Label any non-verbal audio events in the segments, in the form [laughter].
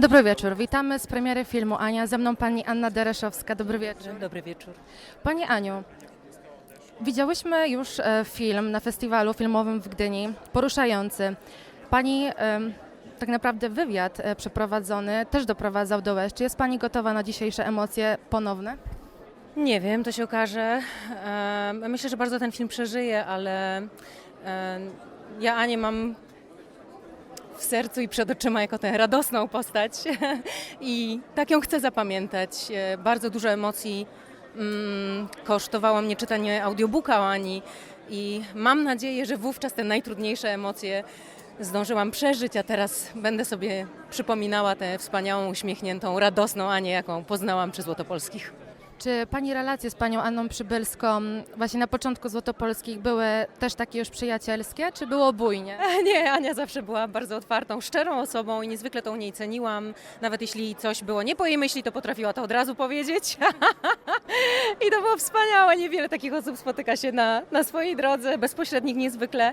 Dobry wieczór, witamy z premiery filmu Ania. Ze mną pani Anna Dereszowska. Dobry wieczór. Dobry wieczór. Pani Aniu, widziałyśmy już e, film na festiwalu filmowym w Gdyni, poruszający. Pani tak naprawdę wywiad e, przeprowadzony też doprowadzał do łez. Czy jest pani gotowa na dzisiejsze emocje ponowne? Nie wiem, to się okaże. Myślę, że bardzo ten film przeżyje, ale ja Anię mam w sercu i przed oczyma jako tę radosną postać [laughs] i tak ją chcę zapamiętać. E, Bardzo dużo emocji mm, kosztowało mnie czytanie audiobooka o Ani i mam nadzieję, że wówczas te najtrudniejsze emocje zdążyłam przeżyć, a teraz będę sobie przypominała tę wspaniałą, uśmiechniętą, radosną Anię, jaką poznałam przy Złotopolskich. Czy pani relacje z panią Anną Przybylską właśnie na początku Złotopolskich były też takie już przyjacielskie, czy było bujnie? Nie, Ania zawsze była bardzo otwartą, szczerą osobą i niezwykle to u niej ceniłam. Nawet jeśli coś było nie po jej myśli, to potrafiła to od razu powiedzieć. [laughs] I to było wspaniałe. Niewiele takich osób spotyka się na, na swojej drodze, bezpośrednich niezwykle.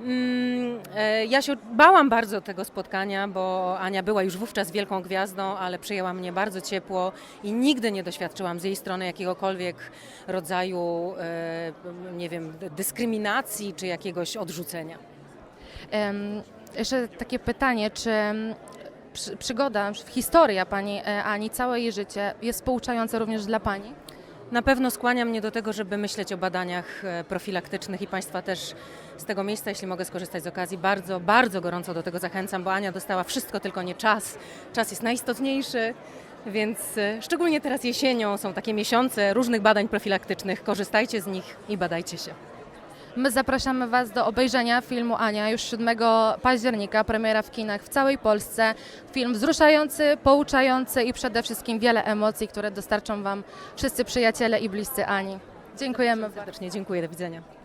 Mm, e, Ja się bałam bardzo tego spotkania, bo Ania była już wówczas wielką gwiazdą, ale przyjęła mnie bardzo ciepło i nigdy nie doświadczyłam z jej jakiegokolwiek rodzaju, e, nie wiem, dyskryminacji czy jakiegoś odrzucenia. Em, Jeszcze takie pytanie, czy przygoda, historia pani e, Ani, całe jej życie jest pouczająca również dla pani? Na pewno skłania mnie do tego, żeby myśleć o badaniach e, profilaktycznych i Państwa też z tego miejsca, jeśli mogę skorzystać z okazji, bardzo, bardzo gorąco do tego zachęcam, bo Ania dostała wszystko, tylko nie czas. Czas jest najistotniejszy, więc e, szczególnie teraz jesienią są takie miesiące różnych badań profilaktycznych. Korzystajcie z nich i badajcie się. My zapraszamy Was do obejrzenia filmu Ania już 7 października, premiera w kinach w całej Polsce. Film wzruszający, pouczający i przede wszystkim wiele emocji, które dostarczą Wam wszyscy przyjaciele i bliscy Ani. Dziękujemy. Serdecznie dziękuję, do widzenia.